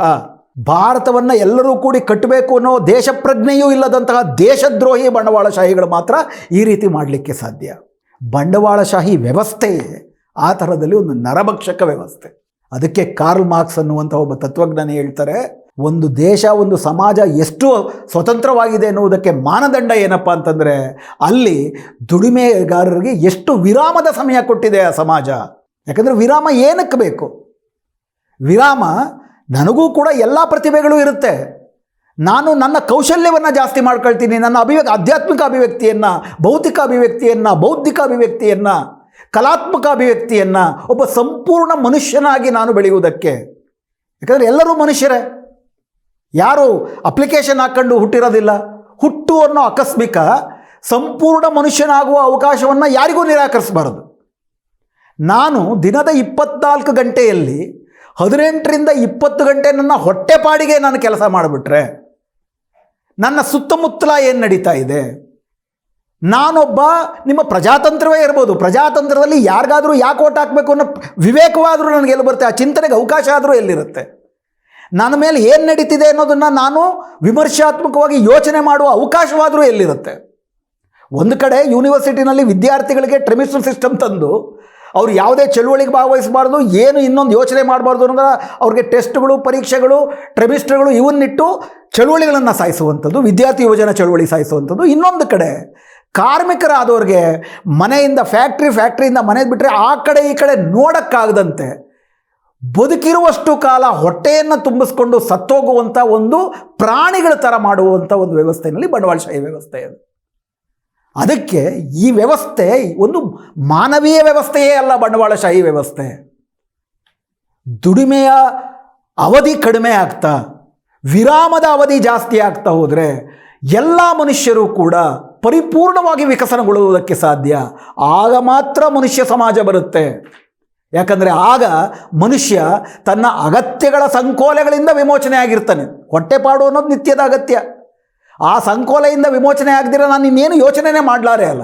ಭಾರತವನ್ನು ಎಲ್ಲರೂ ಕೂಡಿ ಕಟ್ಟಬೇಕು ಅನ್ನೋ ದೇಶಪ್ರಜ್ಞೆಯೂ ಇಲ್ಲದಂತಹ ದೇಶದ್ರೋಹಿ ಬಂಡವಾಳಶಾಹಿಗಳು ಮಾತ್ರ ಈ ರೀತಿ ಮಾಡಲಿಕ್ಕೆ ಸಾಧ್ಯ. ಬಂಡವಾಳಶಾಹಿ ವ್ಯವಸ್ಥೆ, ಆ ಥರದಲ್ಲಿ ಒಂದು ನರಭಕ್ಷಕ ವ್ಯವಸ್ಥೆ. ಅದಕ್ಕೆ ಕಾರ್ಲ್ ಮಾರ್ಕ್ಸ್ ಅನ್ನುವಂಥ ಒಬ್ಬ ತತ್ವಜ್ಞಾನಿ ಹೇಳ್ತಾರೆ ಒಂದು ದೇಶ, ಒಂದು ಸಮಾಜ ಎಷ್ಟು ಸ್ವತಂತ್ರವಾಗಿದೆ ಎನ್ನುವುದಕ್ಕೆ ಮಾನದಂಡ ಏನಪ್ಪ ಅಂತಂದರೆ ಅಲ್ಲಿ ದುಡಿಮೆಗಾರರಿಗೆ ಎಷ್ಟು ವಿರಾಮದ ಸಮಯ ಕೊಟ್ಟಿದೆ ಆ ಸಮಾಜ. ಯಾಕಂದರೆ ವಿರಾಮ ಏನಕ್ಕೆ ಬೇಕು? ವಿರಾಮ ನನಗೂ ಕೂಡ ಎಲ್ಲ ಪ್ರತಿಭೆಗಳು ಇರುತ್ತೆ. ನಾನು ನನ್ನ ಕೌಶಲ್ಯವನ್ನು ಜಾಸ್ತಿ ಮಾಡ್ಕೊಳ್ತೀನಿ, ನನ್ನ ಅಭಿವ್ಯಕ್ ಆಧ್ಯಾತ್ಮಿಕ ಅಭಿವ್ಯಕ್ತಿಯನ್ನು, ಭೌತಿಕ ಅಭಿವ್ಯಕ್ತಿಯನ್ನು, ಬೌದ್ಧಿಕ ಅಭಿವ್ಯಕ್ತಿಯನ್ನು, ಕಲಾತ್ಮಕ ಅಭಿವ್ಯಕ್ತಿಯನ್ನು, ಒಬ್ಬ ಸಂಪೂರ್ಣ ಮನುಷ್ಯನಾಗಿ ನಾನು ಬೆಳೆಯುವುದಕ್ಕೆ. ಯಾಕಂದರೆ ಎಲ್ಲರೂ ಮನುಷ್ಯರೇ. ಯಾರು ಅಪ್ಲಿಕೇಶನ್ ಹಾಕ್ಕೊಂಡು ಹುಟ್ಟಿರೋದಿಲ್ಲ. ಹುಟ್ಟು ಅನ್ನೋ ಆಕಸ್ಮಿಕ ಸಂಪೂರ್ಣ ಮನುಷ್ಯನಾಗುವ ಅವಕಾಶವನ್ನು ಯಾರಿಗೂ ನಿರಾಕರಿಸಬಾರದು. ನಾನು ದಿನದ ಇಪ್ಪತ್ನಾಲ್ಕು ಗಂಟೆಯಲ್ಲಿ ಹದಿನೆಂಟರಿಂದ ಇಪ್ಪತ್ತು ಗಂಟೆ ನನ್ನ ಹೊಟ್ಟೆಪಾಡಿಗೆ ನಾನು ಕೆಲಸ ಮಾಡಿಬಿಟ್ರೆ ನನ್ನ ಸುತ್ತಮುತ್ತಲ ಏನು ನಡೀತಾ ಇದೆ? ನಾನೊಬ್ಬ ನಿಮ್ಮ ಪ್ರಜಾತಂತ್ರವೇ ಇರ್ಬೋದು. ಪ್ರಜಾತಂತ್ರದಲ್ಲಿ ಯಾರಿಗಾದರೂ ಯಾಕೆ ಓಟ್ ಹಾಕಬೇಕು ಅನ್ನೋ ವಿವೇಕವಾದರೂ ನನಗೆ ಎಲ್ಲಿ ಬರುತ್ತೆ? ಆ ಚಿಂತನೆಗೆ ಅವಕಾಶ ಆದರೂ ಎಲ್ಲಿರುತ್ತೆ? ನನ್ನ ಮೇಲೆ ಏನು ನಡೀತಿದೆ ಅನ್ನೋದನ್ನು ನಾನು ವಿಮರ್ಶಾತ್ಮಕವಾಗಿ ಯೋಚನೆ ಮಾಡುವ ಅವಕಾಶವಾದರೂ ಎಲ್ಲಿರುತ್ತೆ? ಒಂದು ಕಡೆ ಯೂನಿವರ್ಸಿಟಿನಲ್ಲಿ ವಿದ್ಯಾರ್ಥಿಗಳಿಗೆ ಟ್ರೆಮಿಸ್ಟರ್ ಸಿಸ್ಟಮ್ ತಂದು ಅವ್ರು ಯಾವುದೇ ಚಳುವಳಿಗೆ ಭಾಗವಹಿಸಬಾರ್ದು, ಏನು ಇನ್ನೊಂದು ಯೋಚನೆ ಮಾಡಬಾರ್ದು ಅಂದ್ರೆ ಅವ್ರಿಗೆ ಟೆಸ್ಟ್ಗಳು, ಪರೀಕ್ಷೆಗಳು, ಟ್ರೆಮಿಸ್ಟ್ರ್ಗಳು ಇವನ್ನಿಟ್ಟು ಚಳುವಳಿಗಳನ್ನು ಸಾಯಿಸುವಂಥದ್ದು, ವಿದ್ಯಾರ್ಥಿ ಯುವಜನ ಚಳುವಳಿ ಸಾಯಿಸುವಂಥದ್ದು. ಇನ್ನೊಂದು ಕಡೆ ಕಾರ್ಮಿಕರಾದವ್ರಿಗೆ ಮನೆಯಿಂದ, ಫ್ಯಾಕ್ಟ್ರಿ, ಫ್ಯಾಕ್ಟ್ರಿಯಿಂದ ಮನೆಗೆ ಬಿಟ್ಟರೆ ಆ ಕಡೆ ಈ ಕಡೆ ನೋಡೋಕ್ಕಾಗದಂತೆ ಬದುಕಿರುವಷ್ಟು ಕಾಲ ಹೊಟ್ಟೆಯನ್ನು ತುಂಬಿಸ್ಕೊಂಡು ಸತ್ತೋಗುವಂಥ ಒಂದು ಪ್ರಾಣಿಗಳ ಥರ ಮಾಡುವಂಥ ಒಂದು ವ್ಯವಸ್ಥೆಯಲ್ಲಿ ಬಂಡವಾಳಶಾಹಿ ವ್ಯವಸ್ಥೆ ಅದು. ಅದಕ್ಕೆ ಈ ವ್ಯವಸ್ಥೆ ಒಂದು ಮಾನವೀಯ ವ್ಯವಸ್ಥೆಯೇ ಅಲ್ಲ ಬಂಡವಾಳಶಾಹಿ ವ್ಯವಸ್ಥೆ. ದುಡಿಮೆಯ ಅವಧಿ ಕಡಿಮೆ ಆಗ್ತಾ, ವಿರಾಮದ ಅವಧಿ ಜಾಸ್ತಿ ಆಗ್ತಾ ಹೋದರೆ ಎಲ್ಲ ಮನುಷ್ಯರು ಕೂಡ ಪರಿಪೂರ್ಣವಾಗಿ ವಿಕಸನಗೊಳ್ಳುವುದಕ್ಕೆ ಸಾಧ್ಯ. ಆಗ ಮಾತ್ರ ಮನುಷ್ಯ ಸಮಾಜ ಬರುತ್ತೆ. ಯಾಕಂದರೆ ಆಗ ಮನುಷ್ಯ ತನ್ನ ಅಗತ್ಯಗಳ ಸಂಕೋಲೆಗಳಿಂದ ವಿಮೋಚನೆ ಆಗಿರ್ತಾನೆ ಹೊಟ್ಟೆಪಾಡು ಅನ್ನೋದು ನಿತ್ಯದ ಅಗತ್ಯ. ಆ ಸಂಕೋಲೆಯಿಂದ ವಿಮೋಚನೆ ಆಗದಿರ ನಾನು ಇನ್ನೇನು ಯೋಚನೆನೇ ಮಾಡಲಾರೆ ಅಲ್ಲ.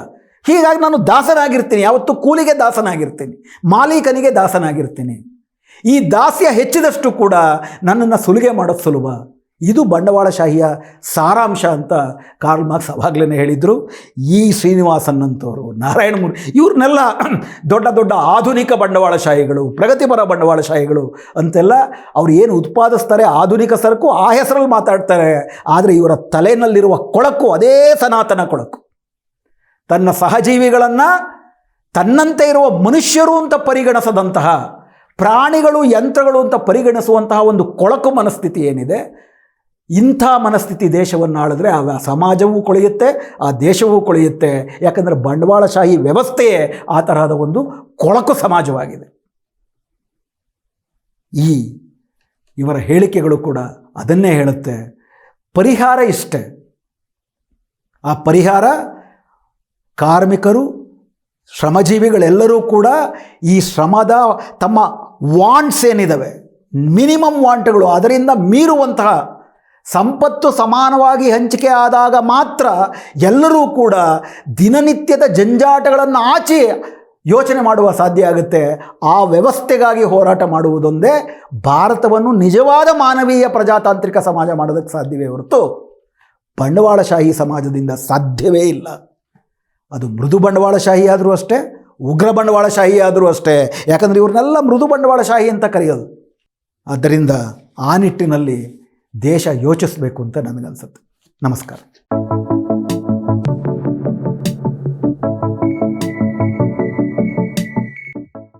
ಹೀಗಾಗಿ ನಾನು ದಾಸನಾಗಿರ್ತೀನಿ. ಯಾವತ್ತು ಕೂಲಿಗೆ ದಾಸನಾಗಿರ್ತೀನಿ. ಮಾಲೀಕನಿಗೆ ದಾಸನಾಗಿರ್ತೀನಿ. ಈ ದಾಸ್ಯ ಹೆಚ್ಚಿದಷ್ಟು ಕೂಡ ನನ್ನನ್ನು ಸುಲಿಗೆ ಮಾಡೋದು ಸುಲಭ. ಇದು ಬಂಡವಾಳಶಾಹಿಯ ಸಾರಾಂಶ ಅಂತ ಕಾರ್ಲ್ ಮಾರ್ಕ್ಸ್ ಅವಾಗಲೇ ಹೇಳಿದರು. ಈ ಶ್ರೀನಿವಾಸನ್ ಅಂತವರು ನಾರಾಯಣಮೂರ್ತಿ ಇವ್ರನ್ನೆಲ್ಲ ದೊಡ್ಡ ದೊಡ್ಡ ಆಧುನಿಕ ಬಂಡವಾಳಶಾಹಿಗಳು, ಪ್ರಗತಿಪರ ಬಂಡವಾಳಶಾಹಿಗಳು ಅಂತೆಲ್ಲ ಅವ್ರು ಏನು ಉತ್ಪಾದಿಸ್ತಾರೆ ಆಧುನಿಕ ಸರಕು ಆ ಹೆಸರಲ್ಲಿ ಮಾತಾಡ್ತಾರೆ. ಆದರೆ ಇವರ ತಲೆಯಲ್ಲಿರುವ ಕೊಳಕು ಅದೇ ಸನಾತನ ಕೊಳಕು. ತನ್ನ ಸಹಜೀವಿಗಳನ್ನು ತನ್ನಂತೆ ಇರುವ ಮನುಷ್ಯರು ಅಂತ ಪರಿಗಣಿಸದಂತಹ, ಪ್ರಾಣಿಗಳು, ಯಂತ್ರಗಳು ಅಂತ ಪರಿಗಣಿಸುವಂತಹ ಒಂದು ಕೊಳಕು ಮನಸ್ಥಿತಿ ಏನಿದೆ ಇಂಥ ಮನಸ್ಥಿತಿ ದೇಶವನ್ನು ಆಳಿದ್ರೆ ಆ ಸಮಾಜವೂ ಕೊಳೆಯುತ್ತೆ, ಆ ದೇಶವೂ ಕೊಳೆಯುತ್ತೆ. ಯಾಕಂದರೆ ಬಂಡವಾಳಶಾಹಿ ವ್ಯವಸ್ಥೆಯೇ ಆ ತರಹದ ಒಂದು ಕೊಳಕು ಸಮಾಜವಾಗಿದೆ. ಈ ಇವರ ಹೇಳಿಕೆಗಳು ಕೂಡ ಅದನ್ನೇ ಹೇಳುತ್ತೆ. ಪರಿಹಾರ ಇಷ್ಟೇ. ಆ ಪರಿಹಾರ ಕಾರ್ಮಿಕರು, ಶ್ರಮಜೀವಿಗಳೆಲ್ಲರೂ ಕೂಡ ಈ ಶ್ರಮದ ತಮ್ಮ ವಾಂಟ್ಸ್ ಏನಿದ್ದಾವೆ ಮಿನಿಮಮ್ ವಾಂಟ್ಗಳು, ಅದರಿಂದ ಮೀರುವಂತಹ ಸಂಪತ್ತು ಸಮಾನವಾಗಿ ಹಂಚಿಕೆ ಆದಾಗ ಮಾತ್ರ ಎಲ್ಲರೂ ಕೂಡ ದಿನನಿತ್ಯದ ಜಂಜಾಟಗಳನ್ನು ಆಚೆ ಯೋಚನೆ ಮಾಡುವ ಸಾಧ್ಯ ಆಗುತ್ತೆ. ಆ ವ್ಯವಸ್ಥೆಗಾಗಿ ಹೋರಾಟ ಮಾಡುವುದೊಂದೇ ಭಾರತವನ್ನು ನಿಜವಾದ ಮಾನವೀಯ ಪ್ರಜಾತಾಂತ್ರಿಕ ಸಮಾಜ ಮಾಡೋದಕ್ಕೆ ಸಾಧ್ಯವೇ ಹೊರತು ಬಂಡವಾಳಶಾಹಿ ಸಮಾಜದಿಂದ ಸಾಧ್ಯವೇ ಇಲ್ಲ. ಅದು ಮೃದು ಬಂಡವಾಳಶಾಹಿ ಆದರೂ ಅಷ್ಟೇ, ಉಗ್ರ ಬಂಡವಾಳಶಾಹಿ ಆದರೂ ಅಷ್ಟೇ. ಯಾಕಂದರೆ ಇವ್ರನ್ನೆಲ್ಲ ಮೃದು ಬಂಡವಾಳಶಾಹಿ ಅಂತ ಕರೆಯೋದು. ಆದ್ದರಿಂದ ಆ ನಿಟ್ಟಿನಲ್ಲಿ ದೇಶ ಯೋಚಿಸಬೇಕು ಅಂತ ನನಗನ್ಸುತ್ತೆ ನಮಸ್ಕಾರ.